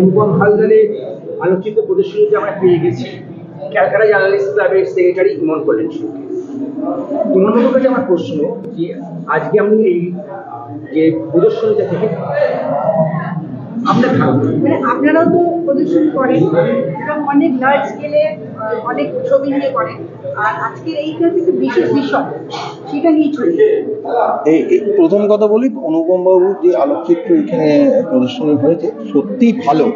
অনুপম হালদারের আলোচিত প্রদর্শনীতে আমরা পেয়ে গেছি, ক্যালকাটা জার্নালিস্ট ক্লাবের সেক্রেটারি ইমন কলেন ইমনের কাছে আমার প্রশ্ন, যে আজকে আমি এই যে প্রদর্শনীটা থেকে মানে আপনারাও তো প্রদর্শন করেন এবং অনেক লার্জ স্কেলে অনেক ছবি নিয়ে করেন। আর আজকের এইটা কিন্তু বিশেষ বিষয় সেটা নিয়ে ছবি এই প্রথম কথা বলি অনুপম বাবুর যে আলোকচিত্র এখানে প্রদর্শনী হয়েছে সত্যি ভালো।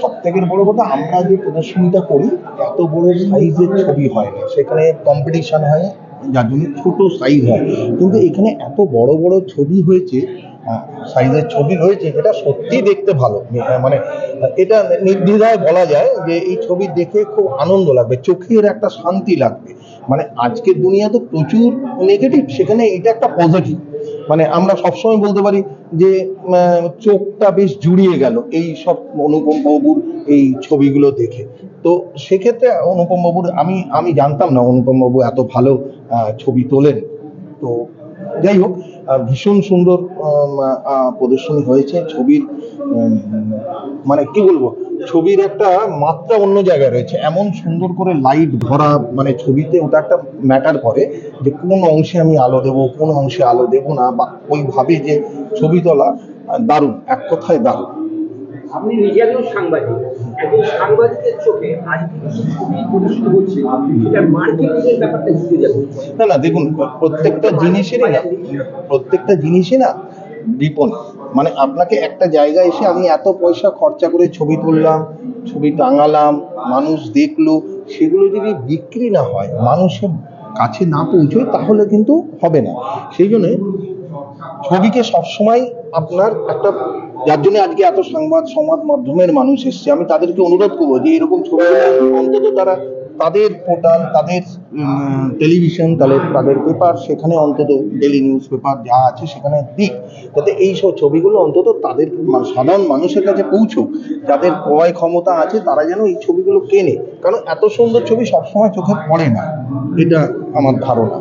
সব থেকে বড় কথা আমরা যে প্রদর্শনীটা করি এত বড় সাইজের ছবি হয় না। সেখানে কম্পিটিশন হয় যার জন্য ছোট সাইজ হয়। কিন্তু এখানে এত বড় বড় ছবি হয়েছে সাইজের ছবি হয়েছে যেটা সত্যি দেখতে ভালো। মানে এটা নির্দ্বিধায় বলা যায় যে এই ছবি দেখে খুব আনন্দ লাগবে, চোখের একটা শান্তি লাগবে। মানে আজকের দুনিয়া তো প্রচুর নেগেটিভ সেখানে এটা একটা পজিটিভ মানে আমরা সবসময় বলতে পারি যে চোখটা বেশ জুড়িয়ে গেল এই সব অনুপম বাবুর এই ছবিগুলো দেখে। তো সেক্ষেত্রে অনুপম বাবুর, আমি আমি জানতাম না অনুপম বাবু এত ভালো ছবি তোলেন। তো, যাই হোক ভীষণ সুন্দর প্রদর্শনী হয়েছে। ছবির মানে কি বলব, ছবির একটা মাত্রা অন্য জায়গায় রয়েছে। এমন সুন্দর করে লাইট ধরা মানে ছবিতে ওটা একটা ম্যাটার করে যে কোন অংশে আমি আলো দেব, কোন অংশে আলো দেব না, বা ওইভাবে যে ছবি তোলা দারুণ, এক কথায় দারুণ। আপনি নিজে একজন সাংবাদিক একজন সাংবাদিকের চোখে আজকে ছবি হচ্ছে? সেটা মার্কেটিং এর ব্যাপারটা বুঝতে যাবে না না দেখুন প্রত্যেকটা জিনিসেরই না প্রত্যেকটা জিনিসই না বিপণী মানে আপনাকে একটা জায়গায় এসে আমি এত পয়সা খরচা করে ছবি তুললাম ছবি টাঙালাম মানুষ দেখল সেগুলো যদি বিক্রি না হয় মানুষের কাছে না পৌঁছয় তাহলে কিন্তু হবে না। সেই জন্য ছবিকে সবসময় আপনার একটা, যার জন্য আজকে এত সংবাদ সংবাদ মাধ্যমের মানুষ এসছে, আমি তাদেরকে অনুরোধ করব যে এরকম ছবিগুলো অন্তত তারা তাদের পোর্টাল তাদের টেলিভিশন তাদের তাদের পেপার সেখানে অন্তত ডেলি নিউজ পেপার যা আছে সেখানে দিক, যাতে এই সব ছবিগুলো অন্তত তাদের সাধারণ মানুষের কাছে পৌঁছুক, যাদের ক্রয় ক্ষমতা আছে তারা যেন এই ছবিগুলো কেনে, কারণ এত সুন্দর ছবি সবসময় চোখে পড়ে না, এটা আমার ধারণা।